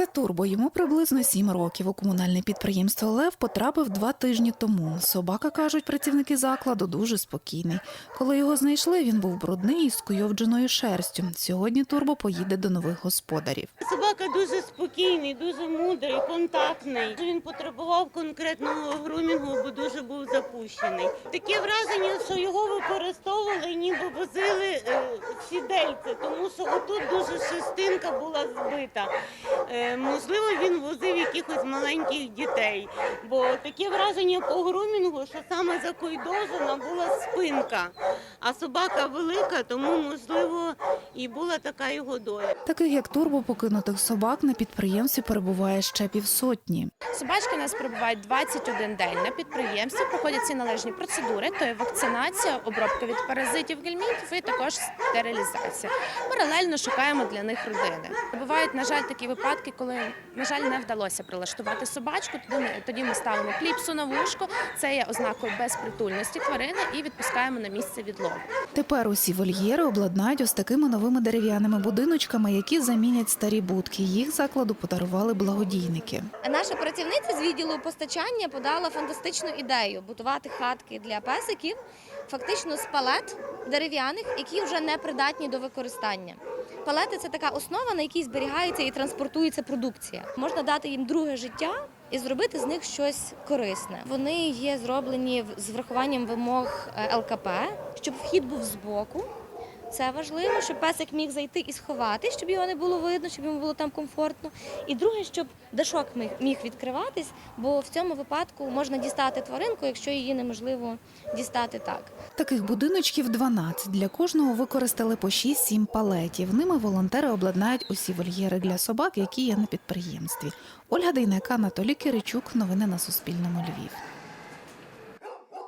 Це турбо. Йому приблизно сім років. У комунальне підприємство Лев потрапив два тижні тому. Собака кажуть працівники закладу дуже спокійний. Коли його знайшли, він був брудний і з куйовдженою шерстю. Сьогодні турбо поїде до нових господарів. Собака дуже спокійний, дуже мудрий, контактний. Він потребував конкретного грумінгу, бо дуже був запущений. Таке враження, що його використовували, ніби возили е, сідельце, тому що отут дуже шестинка була збита. Е, можливо, він возив якихось маленьких дітей, бо таке враження по грумінгу, що саме закойдожена була спинка, а собака велика, тому можливо і була така його доля. Таких як турбо покинутих собак на підприємстві перебуває ще півсотні. Собачки у нас перебувають 21 день на підприємстві, проходять всі належні процедури, то є вакцинація, обробка від паразитів гельмінтів і також стерилізація. Паралельно шукаємо для них родини. Бувають, на жаль, такі випадки, коли, на жаль, не вдалося прилаштувати собачку. Тоді ми, ставимо кліпсу на вушко, це є ознакою безпритульності тварини, і відпускаємо на місце відлову. Тепер усі вольєри обладнають ось такими новими дерев'яними будиночками, які замінять старі будки. Їх закладу подарували благодійники. Наша працівниця з відділу постачання подала фантастичну ідею будувати хатки для песиків, фактично з палет дерев'яних, які вже не придатні до використання. Палети це така основа, на якій зберігається і транспортується продукція. Можна дати їм друге життя і зробити з них щось корисне. Вони є зроблені з врахуванням вимог е, ЛКП, щоб вхід був збоку. Це важливо, щоб песик міг зайти і сховати, щоб його не було видно, щоб йому було там комфортно. І друге, щоб дашок міг відкриватись, бо в цьому випадку можна дістати тваринку, якщо її неможливо дістати так. Таких будиночків 12. Для кожного використали по 6-7 палетів. Ними волонтери обладнають усі вольєри для собак, які є на підприємстві. Ольга Дейнека, Анатолій Киричук. Новини на Суспільному. Львів.